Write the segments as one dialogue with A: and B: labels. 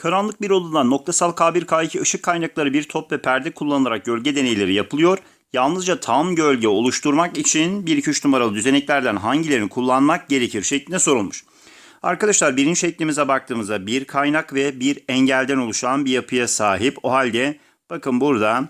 A: Karanlık bir odada noktasal K1 K2 ışık kaynakları bir top ve perde kullanılarak gölge deneyleri yapılıyor. Yalnızca tam gölge oluşturmak için 1-2-3 numaralı düzeneklerden hangilerini kullanmak gerekir şeklinde sorulmuş. Arkadaşlar birinci şeklimize baktığımızda bir kaynak ve bir engelden oluşan bir yapıya sahip. O halde bakın burada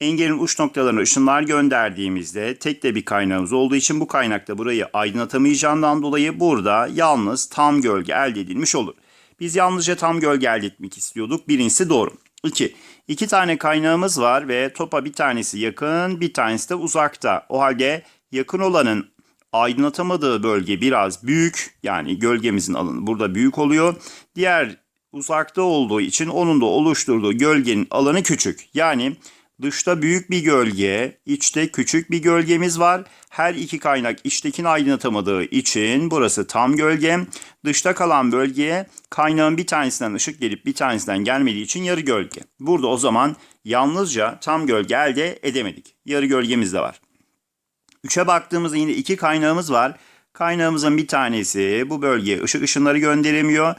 A: engelin uç noktalarına ışınlar gönderdiğimizde tek de bir kaynağımız olduğu için bu kaynakta burayı aydınlatamayacağından dolayı burada yalnız tam gölge elde edilmiş olur. Biz yalnızca tam gölge elde etmek istiyorduk. Birincisi doğru. 2. İki tane kaynağımız var ve topa bir tanesi yakın, bir tanesi de uzakta. O halde yakın olanın aydınlatamadığı bölge biraz büyük. Yani gölgemizin alanı burada büyük oluyor. Diğer uzakta olduğu için onun da oluşturduğu gölgenin alanı küçük. Yani dışta büyük bir gölge, içte küçük bir gölgemiz var. Her iki kaynak içtekini aydınlatamadığı için burası tam gölge. Dışta kalan bölgeye kaynağın bir tanesinden ışık gelip bir tanesinden gelmediği için yarı gölge. Burada o zaman yalnızca tam gölge elde edemedik. Yarı gölgemiz de var. 3'e baktığımızda yine iki kaynağımız var. Kaynağımızın bir tanesi bu bölgeye ışık ışınları gönderemiyor.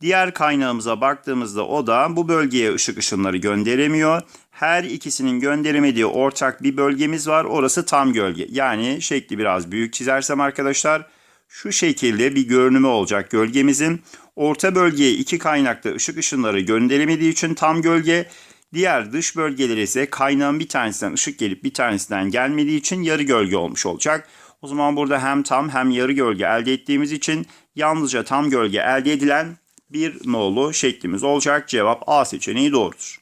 A: Diğer kaynağımıza baktığımızda o da bu bölgeye ışık ışınları gönderemiyor. Her ikisinin gönderemediği ortak bir bölgemiz var. Orası tam gölge. Yani şekli biraz büyük çizersem arkadaşlar şu şekilde bir görünümü olacak gölgemizin. Orta bölgeye iki kaynakta ışık ışınları gönderemediği için tam gölge. Diğer dış bölgeleri ise kaynağın bir tanesinden ışık gelip bir tanesinden gelmediği için yarı gölge olmuş olacak. O zaman burada hem tam hem yarı gölge elde ettiğimiz için yalnızca tam gölge elde edilen bir nolu şeklimiz olacak. Cevap A seçeneği doğrudur.